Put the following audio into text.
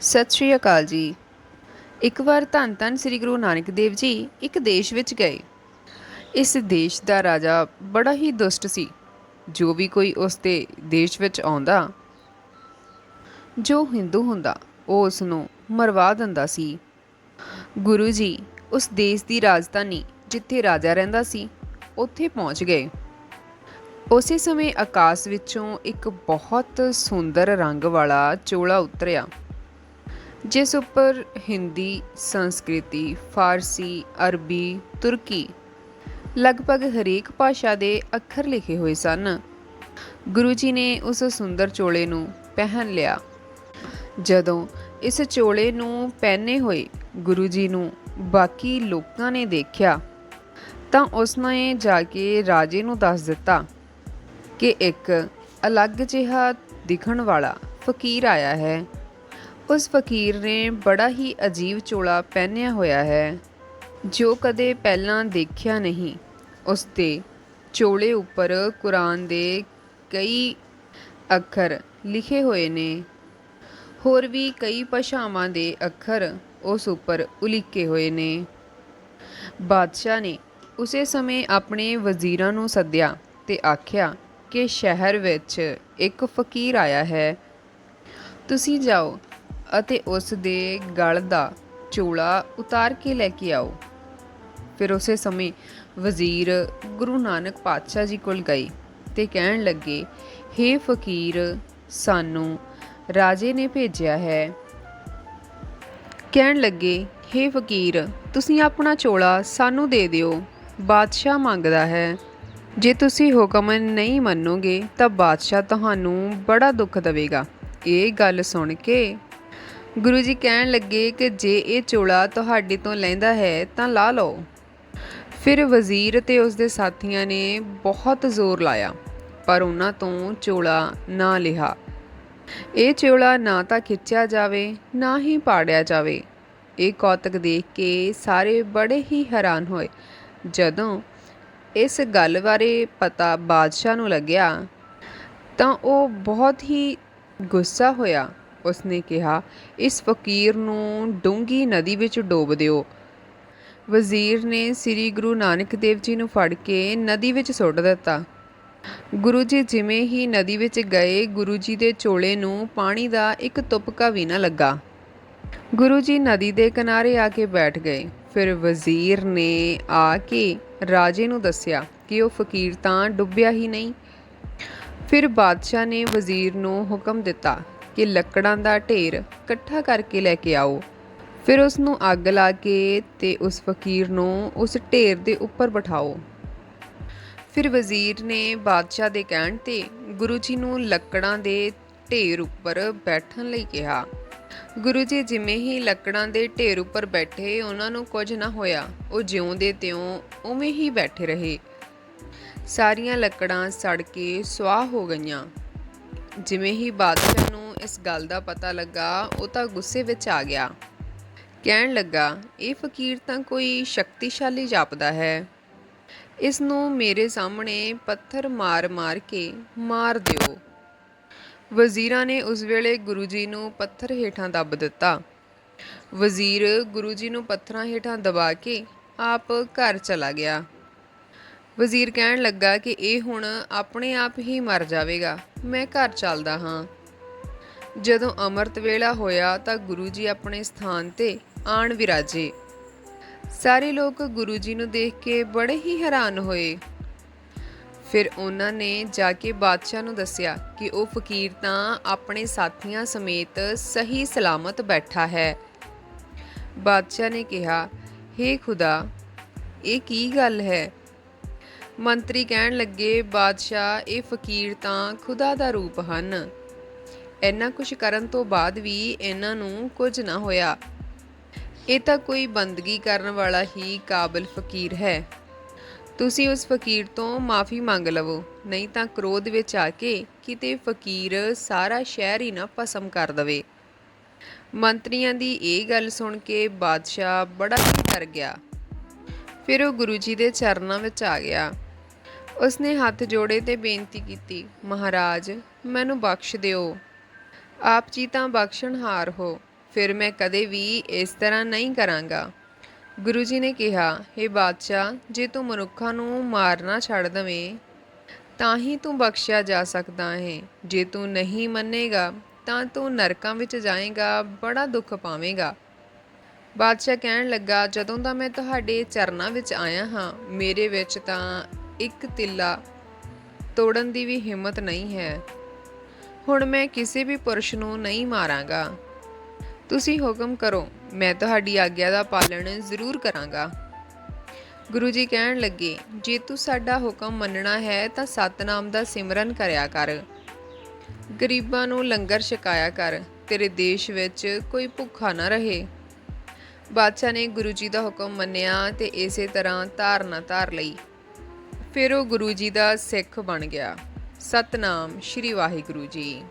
ਸਤਿ ਸ਼੍ਰੀ ਅਕਾਲ ਜੀ। ਇੱਕ ਵਾਰ ਧੰਨ ਧੰਨ ਸ੍ਰੀ ਗੁਰੂ ਨਾਨਕ ਦੇਵ ਜੀ ਇੱਕ ਦੇਸ਼ ਵਿੱਚ ਗਏ। ਇਸ ਦੇਸ਼ ਦਾ ਰਾਜਾ ਬੜਾ ਹੀ ਦੁਸ਼ਟ ਸੀ। ਜੋ ਵੀ ਕੋਈ ਉਸ ਦੇ ਦੇਸ਼ ਵਿੱਚ ਆਉਂਦਾ, ਜੋ ਹਿੰਦੂ ਹੁੰਦਾ, ਉਹ ਉਸ ਨੂੰ ਮਰਵਾ ਦਿੰਦਾ ਸੀ। ਗੁਰੂ ਜੀ ਉਸ ਦੇਸ਼ ਦੀ ਰਾਜਧਾਨੀ ਜਿੱਥੇ ਰਾਜਾ ਰਹਿੰਦਾ ਸੀ, ਉੱਥੇ ਪਹੁੰਚ ਗਏ। ਉਸੇ ਸਮੇਂ ਆਕਾਸ਼ ਵਿੱਚੋਂ ਇੱਕ ਬਹੁਤ ਸੁੰਦਰ ਰੰਗ ਵਾਲਾ ਚੋਲਾ ਉਤਰਿਆ। ਜਿਸ ਉੱਪਰ ਹਿੰਦੀ, ਸੰਸਕ੍ਰਿਤੀ, ਫਾਰਸੀ, ਅਰਬੀ, ਤੁਰਕੀ ਲਗਭਗ ਹਰੇਕ ਭਾਸ਼ਾ ਦੇ ਅੱਖਰ ਲਿਖੇ ਹੋਏ ਸਨ। ਗੁਰੂ ਜੀ ਨੇ ਉਸ ਸੁੰਦਰ ਚੋਲੇ ਨੂੰ ਪਹਿਨ ਲਿਆ। ਜਦੋਂ ਇਸ ਚੋਲੇ ਨੂੰ ਪਹਿਨੇ ਹੋਏ ਗੁਰੂ ਜੀ ਨੂੰ ਬਾਕੀ ਲੋਕਾਂ ਨੇ ਦੇਖਿਆ, ਤਾਂ ਉਸਨੇ ਜਾ ਕੇ ਰਾਜੇ ਨੂੰ ਦੱਸ ਦਿੱਤਾ ਕਿ ਇੱਕ ਅਲੱਗ ਜਿਹਾ ਦਿਖਣ ਵਾਲਾ ਫਕੀਰ ਆਇਆ ਹੈ। ਉਸ ਫਕੀਰ ਨੇ ਬੜਾ ਹੀ ਅਜੀਬ ਚੋਲਾ ਪਹਿਨਿਆ ਹੋਇਆ ਹੈ, ਜੋ ਕਦੇ ਪਹਿਲਾਂ ਦੇਖਿਆ ਨਹੀਂ। ਉਸ ਦੇ ਚੋਲੇ ਉੱਪਰ ਕੁਰਾਨ ਦੇ ਕਈ ਅੱਖਰ ਲਿਖੇ ਹੋਏ ਨੇ। ਹੋਰ ਵੀ ਕਈ ਭਾਸ਼ਾਵਾਂ ਦੇ ਅੱਖਰ ਉਸ ਉੱਪਰ ਉਲੀਕੇ ਹੋਏ ਨੇ। ਬਾਦਸ਼ਾਹ ਨੇ ਉਸੇ ਸਮੇਂ ਆਪਣੇ ਵਜ਼ੀਰਾਂ ਨੂੰ ਸੱਦਿਆ ਤੇ ਆਖਿਆ ਕਿ ਸ਼ਹਿਰ ਵਿੱਚ ਇੱਕ ਫਕੀਰ ਆਇਆ ਹੈ। ਤੁਸੀਂ ਜਾਓ ਅਤੇ ਉਸ ਦੇ ਗਲ ਦਾ ਚੋਲਾ ਉਤਾਰ ਕੇ ਲੈ ਕੇ ਆਓ। ਫਿਰ ਉਸੇ ਸਮੇਂ ਵਜ਼ੀਰ ਗੁਰੂ ਨਾਨਕ ਪਾਤਸ਼ਾਹ ਜੀ ਕੋਲ ਗਏ ਤੇ ਕਹਿਣ ਲੱਗੇ हे ਫਕੀਰ, ਸਾਨੂੰ ਰਾਜੇ ਨੇ ਭੇਜਿਆ ਹੈ। ਕਹਿਣ ਲੱਗੇ हे ਫਕੀਰ, ਤੁਸੀਂ ਆਪਣਾ ਚੋਲਾ ਸਾਨੂੰ ਦੇ ਦਿਓ, ਬਾਦਸ਼ਾਹ ਮੰਗਦਾ ਹੈ। ਜੇ ਤੁਸੀਂ ਹੁਕਮ ਨਹੀਂ ਮੰਨੋਗੇ ਤਾਂ ਬਾਦਸ਼ਾਹ ਤੁਹਾਨੂੰ ਬੜਾ ਦੁੱਖ ਦੇਵੇਗਾ। ਇਹ ਗੱਲ ਸੁਣ ਕੇ ਗੁਰੂ ਜੀ ਕਹਿਣ ਲੱਗੇ ਕਿ ਜੇ ਇਹ ਚੋਲਾ ਤੁਹਾਡੇ ਤੋਂ ਲੈਂਦਾ ਹੈ, ਤਾਂ ਲਾ ਲਓ। ਫਿਰ ਵਜ਼ੀਰ ਤੇ ਉਸ ਦੇ ਸਾਥੀਆਂ ਨੇ ਬਹੁਤ ਜ਼ੋਰ ਲਾਇਆ, ਪਰ ਉਹਨਾਂ ਤੋਂ ਚੋਲਾ ਨਾ ਲਿਹਾ ਇਹ ਚੋਲਾ ਨਾ ਤਾਂ ਖਿੱਚਿਆ ਜਾਵੇ, ਨਾ ਹੀ ਪਾੜਿਆ ਜਾਵੇ। ਇਹ ਕੌਤਕ ਦੇਖ ਕੇ ਸਾਰੇ ਬੜੇ ਹੀ ਹੈਰਾਨ ਹੋਏ। ਜਦੋਂ ਇਸ ਗੱਲ ਬਾਰੇ ਪਤਾ ਬਾਦਸ਼ਾਹ ਨੂੰ ਲੱਗਿਆ, ਤਾਂ ਉਹ ਬਹੁਤ ਹੀ ਗੁੱਸਾ ਹੋਇਆ। ਉਸਨੇ ਕਿਹਾ, ਇਸ ਫਕੀਰ ਨੂੰ ਡੂੰਗੀ ਨਦੀ ਵਿੱਚ ਡੋਬ ਦਿਓ। ਵਜ਼ੀਰ ਨੇ ਸ੍ਰੀ ਗੁਰੂ ਨਾਨਕ ਦੇਵ ਜੀ ਨੂੰ ਫੜ ਕੇ ਨਦੀ ਵਿੱਚ ਸੁੱਟ ਦਿੱਤਾ। ਗੁਰੂ ਜੀ ਜਿਵੇਂ ਹੀ ਨਦੀ ਵਿੱਚ ਗਏ, ਗੁਰੂ ਜੀ ਦੇ ਚੋਲੇ ਨੂੰ ਪਾਣੀ ਦਾ ਇੱਕ ਤੁਪਕਾ ਵੀ ਨਾ ਲੱਗਾ। ਗੁਰੂ ਜੀ ਨਦੀ ਦੇ ਕਿਨਾਰੇ ਆ ਕੇ ਬੈਠ ਗਏ। ਫਿਰ ਵਜ਼ੀਰ ਨੇ ਆ ਕੇ ਰਾਜੇ ਨੂੰ ਦੱਸਿਆ ਕਿ ਉਹ ਫਕੀਰ ਤਾਂ ਡੁੱਬਿਆ ਹੀ ਨਹੀਂ। ਫਿਰ ਬਾਦਸ਼ਾਹ ਨੇ ਵਜ਼ੀਰ ਨੂੰ ਹੁਕਮ ਦਿੱਤਾ ਕਿ ਲੱਕੜਾਂ ਦਾ ਢੇਰ ਇਕੱਠਾ ਕਰਕੇ ਲੈ ਕੇ ਆਓ। ਫਿਰ ਉਸ ਨੂੰ ਅੱਗ ਲਾ ਕੇ ਤੇ ਉਸ ਫਕੀਰ ਨੂੰ ਉਸ ਢੇਰ ਦੇ ਉੱਪਰ ਬਿਠਾਓ। ਫਿਰ ਵਜ਼ੀਰ ਨੇ ਬਾਦਸ਼ਾਹ ਦੇ ਕਹਿਣ ਤੇ ਗੁਰੂ ਜੀ ਨੂੰ ਲੱਕੜਾਂ ਦੇ ਢੇਰ ਉੱਪਰ ਬੈਠਣ ਲਈ ਕਿਹਾ। ਗੁਰੂ ਜੀ ਜਿਵੇਂ ਹੀ ਲੱਕੜਾਂ ਦੇ ਢੇਰ ਉੱਪਰ ਬੈਠੇ, ਉਹਨਾਂ ਨੂੰ ਕੁਝ ਨਾ ਹੋਇਆ। ਉਹ ਜਿਉਂਦੇ ਤਿਉਂ ਉਵੇਂ ਹੀ ਬੈਠੇ ਰਹੇ। ਸਾਰੀਆਂ ਲੱਕੜਾਂ ਸੜ ਕੇ ਸੁਆਹ ਹੋ ਗਈਆਂ। ਜਿਵੇਂ ਹੀ ਬਾਦਸ਼ਾਹ ਨੂੰ ਇਸ ਗੱਲ ਦਾ ਪਤਾ ਲੱਗਾ, ਉਹ ਤਾਂ ਗੁੱਸੇ ਵਿੱਚ ਆ ਗਿਆ। ਕਹਿਣ ਲੱਗਾ, ਇਹ ਫਕੀਰ ਤਾਂ ਕੋਈ ਸ਼ਕਤੀਸ਼ਾਲੀ ਜਾਪਦਾ ਹੈ। ਇਸ ਨੂੰ ਮੇਰੇ ਸਾਹਮਣੇ ਪੱਥਰ ਮਾਰ-ਮਾਰ ਕੇ ਮਾਰ ਦਿਓ। ਵਜ਼ੀਰਾਂ ਨੇ ਉਸ ਵੇਲੇ ਗੁਰੂ ਜੀ ਨੂੰ ਪੱਥਰ ਹੇਠਾਂ ਦੱਬ ਦਿੱਤਾ। ਵਜ਼ੀਰ ਗੁਰੂ ਜੀ ਨੂੰ ਪੱਥਰਾਂ ਹੇਠਾਂ ਦਬਾ ਕੇ ਆਪ ਘਰ ਚਲਾ ਗਿਆ। ਵਜ਼ੀਰ ਕਹਿਣ ਲੱਗਾ ਕਿ ਇਹ ਹੁਣ ਆਪਣੇ ਆਪ ਹੀ ਮਰ ਜਾਵੇਗਾ। ਮੈਂ ਘਰ ਚੱਲਦਾ ਹਾਂ। ਜਦੋਂ ਅੰਮ੍ਰਿਤ ਵੇਲਾ ਹੋਇਆ ਤਾਂ ਗੁਰੂ ਜੀ ਆਪਣੇ ਸਥਾਨ ਤੇ ਆਣ ਵਿਰਾਜੇ। ਸਾਰੇ ਲੋਕ ਗੁਰੂ ਜੀ ਨੂੰ ਦੇਖ ਕੇ ਬੜੇ ਹੀ ਹੈਰਾਨ ਹੋਏ। ਫਿਰ ਉਹਨਾਂ ਨੇ ਜਾ ਕੇ ਬਾਦਸ਼ਾਹ ਨੂੰ ਦੱਸਿਆ ਕਿ ਉਹ ਫਕੀਰ ਤਾਂ ਆਪਣੇ ਸਾਥੀਆਂ ਸਮੇਤ ਸਹੀ ਸਲਾਮਤ ਬੈਠਾ ਹੈ। ਬਾਦਸ਼ਾਹ ਨੇ ਕਿਹਾ हे ਖੁਦਾ, ਇਹ ਕੀ ਗੱਲ ਹੈ? ਮੰਤਰੀ ਕਹਿਣ ਲੱਗੇ, ਬਾਦਸ਼ਾਹ, ਇਹ ਫਕੀਰ ਤਾਂ ਖੁਦਾ ਦਾ ਰੂਪ ਹਨ। ਇੰਨਾ ਕੁਝ ਕਰਨ ਤੋਂ ਬਾਅਦ ਵੀ ਇਹਨਾਂ ਨੂੰ ਕੁਝ ਨਾ ਹੋਇਆ। ਇਹ ਤਾਂ ਕੋਈ ਬੰਦਗੀ ਕਰਨ ਵਾਲਾ ਹੀ ਕਾਬਲ ਫਕੀਰ ਹੈ। ਤੁਸੀਂ ਉਸ ਫਕੀਰ ਤੋਂ ਮਾਫੀ ਮੰਗ ਲਵੋ, ਨਹੀਂ ਤਾਂ ਕ੍ਰੋਧ ਵਿੱਚ ਆ ਕੇ ਕਿਤੇ ਫਕੀਰ ਸਾਰਾ ਸ਼ਹਿਰ ਹੀ ਨਾ ਭਸਮ ਕਰ ਦਵੇ। ਮੰਤਰੀਆਂ ਦੀ ਇਹ ਗੱਲ ਸੁਣ ਕੇ ਬਾਦਸ਼ਾਹ ਬੜਾ ਹੀ ਡਰ ਗਿਆ। ਫਿਰ ਉਹ ਗੁਰੂ ਜੀ ਦੇ ਚਰਨਾਂ ਵਿੱਚ ਆ ਗਿਆ। ਉਸਨੇ ਹੱਥ ਜੋੜੇ ਤੇ ਬੇਨਤੀ ਕੀਤੀ, ਮਹਾਰਾਜ, ਮੈਨੂੰ ਬਖਸ਼ ਦਿਓ। ਆਪ ਜੀ ਤਾਂ ਬਖਸ਼ਣਹਾਰ ਹੋ, ਫਿਰ ਮੈਂ ਕਦੇ ਵੀ ਇਸ ਤਰ੍ਹਾਂ ਨਹੀਂ ਕਰਾਂਗਾ। ਗੁਰੂ ਜੀ ਨੇ ਕਿਹਾ हे ਬਾਦਸ਼ਾਹ, ਜੇ ਤੂੰ ਮਨੁੱਖਾਂ ਨੂੰ ਮਾਰਨਾ ਛੱਡ ਦਵੇਂ, ਤਾਂ ਹੀ ਤੂੰ ਬਖਸ਼ਿਆ ਜਾ ਸਕਦਾ ਹੈ। ਜੇ ਤੂੰ ਨਹੀਂ ਮੰਨੇਗਾ, ਤਾਂ ਤੂੰ ਨਰਕਾਂ ਵਿੱਚ ਜਾਏਗਾ, ਬੜਾ ਦੁੱਖ ਪਾਵੇਂਗਾ। ਬਾਦਸ਼ਾਹ ਕਹਿਣ ਲੱਗਾ, ਜਦੋਂ ਦਾ ਮੈਂ ਤੁਹਾਡੇ ਚਰਨਾਂ ਵਿੱਚ ਆਇਆ ਹਾਂ, ਮੇਰੇ ਵਿੱਚ ਤਾਂ ਇੱਕ ਤਿੱਲਾ ਤੋੜਨ ਦੀ ਵੀ ਹਿੰਮਤ ਨਹੀਂ ਹੈ। ਹੁਣ ਮੈਂ ਕਿਸੇ ਵੀ ਪੁਰਸ਼ ਨੂੰ ਨਹੀਂ ਮਾਰਾਂਗਾ। ਤੁਸੀਂ ਹੁਕਮ ਕਰੋ, ਮੈਂ ਤੁਹਾਡੀ ਆਗਿਆ ਦਾ ਪਾਲਣ ਜ਼ਰੂਰ ਕਰਾਂਗਾ। ਗੁਰੂ ਜੀ ਕਹਿਣ ਲੱਗੇ, ਜੇ ਤੂੰ ਸਾਡਾ ਹੁਕਮ ਮੰਨਣਾ ਹੈ ਤਾਂ ਸਤਨਾਮ ਦਾ ਸਿਮਰਨ ਕਰਿਆ ਕਰ। ਗਰੀਬਾਂ ਨੂੰ ਲੰਗਰ ਛਕਾਇਆ ਕਰ, ਤੇਰੇ ਦੇਸ਼ ਵਿੱਚ ਕੋਈ ਭੁੱਖਾ ਨਾ ਰਹੇ। ਬਾਦਸ਼ਾਹ ਨੇ ਗੁਰੂ ਜੀ ਦਾ ਹੁਕਮ ਮੰਨਿਆ ਤੇ ਇਸੇ ਤਰ੍ਹਾਂ ਧਾਰਨਾ ਧਾਰ ਲਈ। ਫਿਰ ਉਹ ਗੁਰੂ ਜੀ ਦਾ ਸਿੱਖ ਬਣ ਗਿਆ। ਸਤਨਾਮ ਸ਼੍ਰੀ ਵਾਹਿਗੁਰੂ ਜੀ।